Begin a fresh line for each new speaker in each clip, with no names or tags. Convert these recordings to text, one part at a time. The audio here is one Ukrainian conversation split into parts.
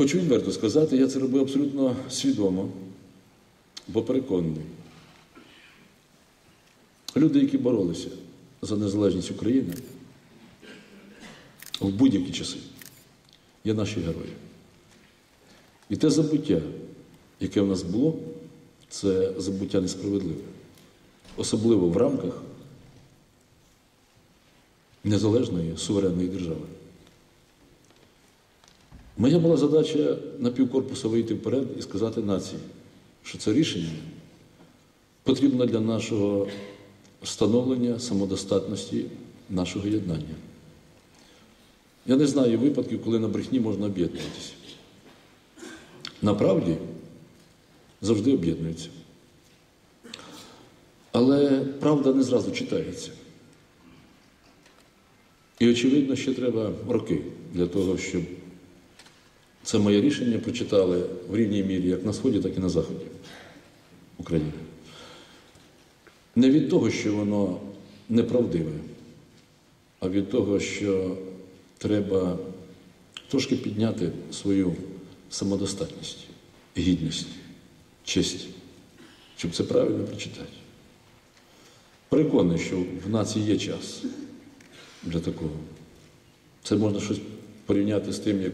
Хочу відверто сказати, я це робив абсолютно свідомо, бо переконаний. Люди, які боролися за незалежність України в будь-які часи, є наші герої. І те забуття, яке в нас було, це забуття несправедливе, особливо в рамках незалежної суверенної держави. Моя була задача на півкорпуса вийти вперед і сказати нації, що це рішення потрібно для нашого встановлення самодостатності нашого єднання. Я не знаю випадків, коли на брехні можна об'єднуватися. На правді завжди об'єднуються. Але правда не зразу читається. І, очевидно, ще треба роки для того, щоб це моє рішення прочитали в рівній мірі як на Сході, так і на Заході України. Не від того, що воно неправдиве, а від того, що треба трошки підняти свою самодостатність, гідність, честь, щоб це правильно прочитати. Переконаний, що в нації є час для такого. Це можна щось порівняти з тим, як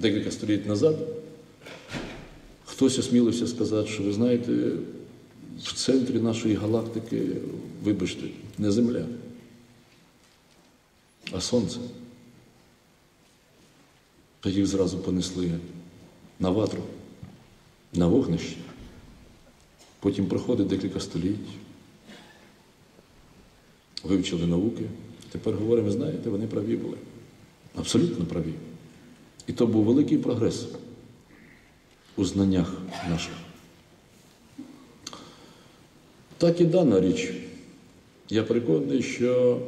декілька століть назад хтось осмілився сказати, що ви знаєте, в центрі нашої галактики, вибачте, не Земля, а Сонце. Та їх зразу понесли на ватру, на вогнище. Потім проходить декілька століть, вивчили науки. Тепер говоримо, знаєте, вони праві були. Абсолютно праві. І то був великий прогрес у знаннях наших. Так і дана річ. Я переконаний, що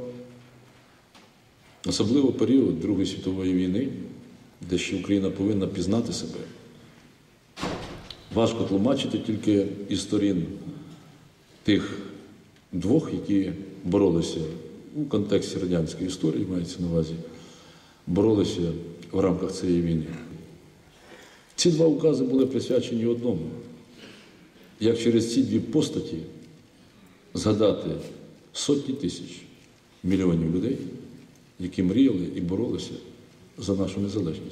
особливо період Другої світової війни, де ще Україна повинна пізнати себе, важко тлумачити тільки із сторін тих двох, які боролися у контексті радянської історії, мається на увазі, боролися в рамках цієї війни. Ці два укази були присвячені одному. Як через ці дві постаті згадати сотні тисяч мільйонів людей, які мріяли і боролися за нашу незалежність.